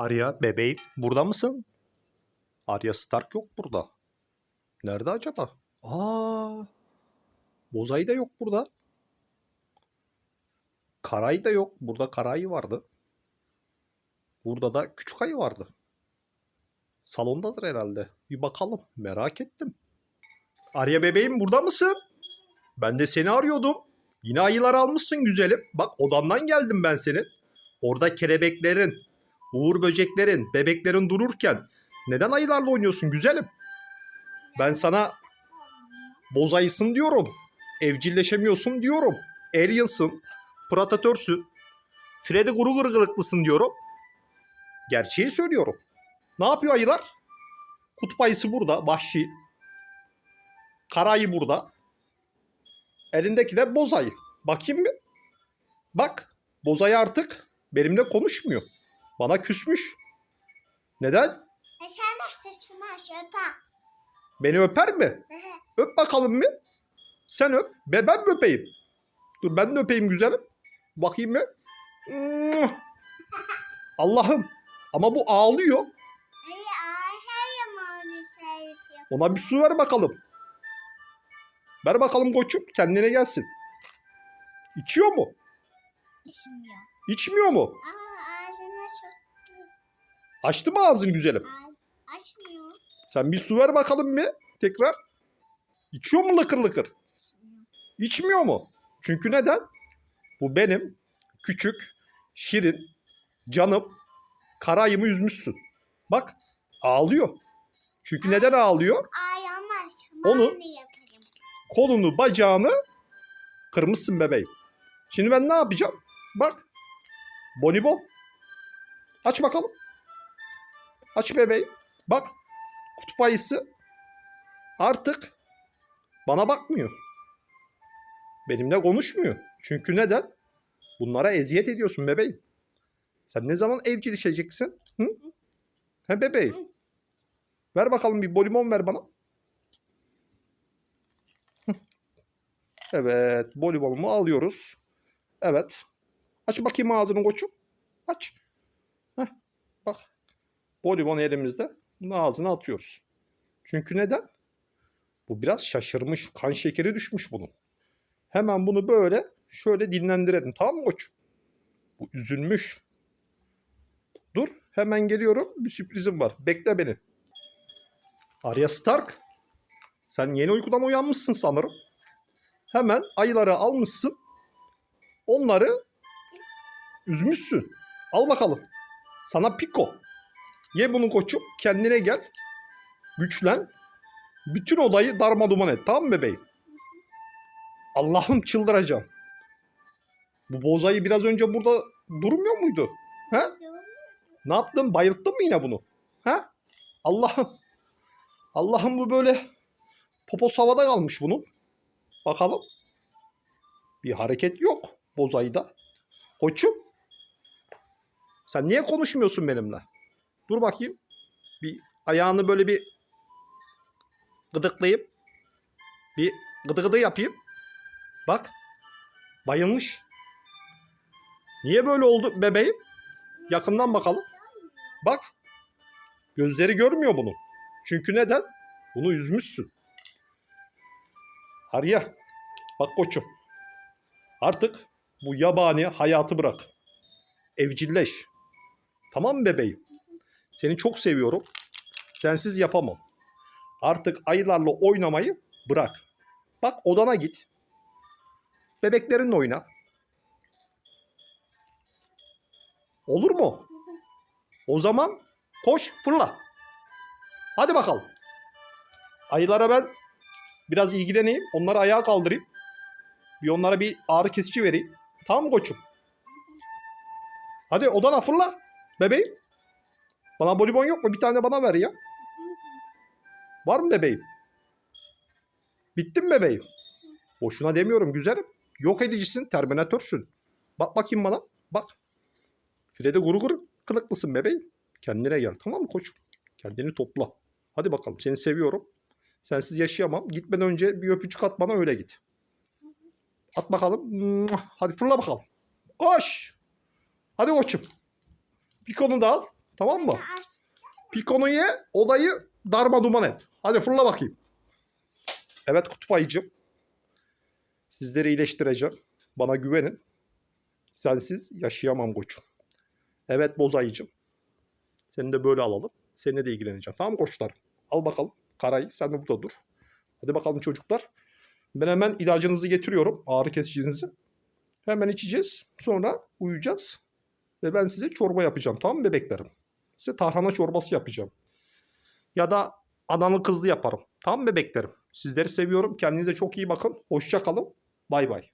Arya bebeğim burada mısın? Arya Stark yok burada. Nerede acaba? Aa, Bozay da yok burada. Karay da yok. Burada Karay vardı. Burada da Küçük Ayı vardı. Salondadır herhalde. Bir bakalım. Merak ettim. Arya bebeğim burada mısın? Ben de seni arıyordum. Yine ayılar almışsın güzelim. Bak odandan geldim ben senin. Orada kelebeklerin, uğur böceklerin, bebeklerin dururken neden ayılarla oynuyorsun güzelim? Ben sana boz ayısın diyorum. Evcilleşemiyorsun diyorum. Aliens'ın, Predator'sün. Freddy Krueger diyorum. Gerçeği söylüyorum. Ne yapıyor ayılar? Kutup ayısı burada, vahşi. Kara ayı burada. Elindeki de boz ayı. Bakayım bir. Bak, boz ayı artık benimle konuşmuyor. Bana küsmüş. Neden? Yaşamaz, yaşamaz, yapar. Beni öper mi? Öp bakalım mı? Sen öp. Be ben mi öpeyim? Dur ben de öpeyim güzelim. Bakayım mı? Allah'ım. Ama bu ağlıyor. Ona bir su ver bakalım. Ver bakalım koçum. Kendine gelsin. İçiyor mu? İçmiyor. İçmiyor mu? Aa, ağzına soktu. Açtı mı ağzın güzelim? Açmıyor. Sen bir su ver bakalım mı? Tekrar. İçiyor mu lıkır lıkır? İçmiyor. İçmiyor mu? Çünkü neden? Bu benim küçük, şirin, canım, karayımı üzmüşsün. Bak ağlıyor. Çünkü neden ağlıyor? Ay ama Onu- şamanı yaparım. Kolunu, bacağını kırmışsın bebeğim. Şimdi ben ne yapacağım? Bak. Bonibon. Aç bakalım. Aç bebeğim. Bak. Kutup ayısı artık bana bakmıyor. Benimle konuşmuyor. Çünkü neden? Bunlara eziyet ediyorsun bebeğim. Sen ne zaman evcilleşeceksin? Hı? He bebeğim. Ver bakalım bir bonibon ver bana. Evet, voleybolumuzu alıyoruz. Evet. Aç bakayım ağzını koçum. Aç. Bak. Voleybol elimizde. Bunu ağzına atıyoruz. Çünkü neden? Bu biraz şaşırmış. Kan şekeri düşmüş bunun. Hemen bunu böyle şöyle dinlendirelim. Tamam mı koçum? Bu üzülmüş. Dur. Hemen geliyorum. Bir sürprizim var. Bekle beni. Arya Stark. Sen yeni uykudan uyanmışsın sanırım hemen ayıları almışsın. Onları üzmüşsün. Al bakalım. Sana piko. Ye bunu koçum. Kendine gel. Güçlen. Bütün odayı darma duman et. Tamam mı bebeğim? Allah'ım çıldıracağım. Bu bozayı biraz önce burada durmuyor muydu? He? Ne yaptın? Bayılttın mı yine bunu? He? Allah'ım. Allah'ım bu böyle popos havada kalmış bunun. Bakalım. Bir hareket yok bozayda. Koçum. Sen niye konuşmuyorsun benimle? Dur bakayım. Bir ayağını böyle bir gıdıklayıp bir gıdı gıdı yapayım. Bak. Bayılmış. Niye böyle oldu bebeğim? Yakından bakalım. Bak. Gözleri görmüyor bunu. Çünkü neden? Bunu üzmüşsün. Arya, bak koçum. Artık bu yabani hayatı bırak. Evcilleş. Tamam bebeğim? Seni çok seviyorum. Sensiz yapamam. Artık ayılarla oynamayı bırak. Bak odana git. Bebeklerinle oyna. Olur mu? O zaman koş fırla. Hadi bakalım. Ayılara ben biraz ilgileneyim. Onları ayağa kaldırayım. Bir onlara bir ağrı kesici vereyim. Tamam mı koçum? Hadi odana fırla. Bebeğim. Bana bolibon yok mu? Bir tane bana ver ya. Var mı bebeğim? Bittin bebeğim? Boşuna demiyorum güzelim. Yok edicisin, terminatörsün. Bak bakayım bana. Bak. Freddy Krueger kılıklısın bebeğim. Kendine gel tamam mı koçum? Kendini topla. Hadi bakalım seni seviyorum. Sensiz yaşayamam. Gitmeden önce bir öpücük at bana öyle git. At bakalım. Hadi fırla bakalım. Koş. Hadi koçum. Bir konu da al. Tamam mı? Pikonu ye, odayı darma duman et. Hadi fırla bakayım. Evet kutup ayıcım. Sizleri iyileştireceğim. Bana güvenin. Sensiz yaşayamam koçum. Evet boz ayıcım. Seni de böyle alalım. Seninle de ilgileneceğim. Tamam koçlarım? Al bakalım. Karayı sen de burada dur. Hadi bakalım çocuklar. Ben hemen ilacınızı getiriyorum. Ağrı kesicinizi. Hemen içeceğiz. Sonra uyuyacağız. Ve ben size çorba yapacağım. Tamam mı bebeklerim? Size tarhana çorbası yapacağım. Ya da analı kızlı yaparım. Tamam mı bebeklerim? Sizleri seviyorum. Kendinize çok iyi bakın. Hoşça kalın. Bay bay.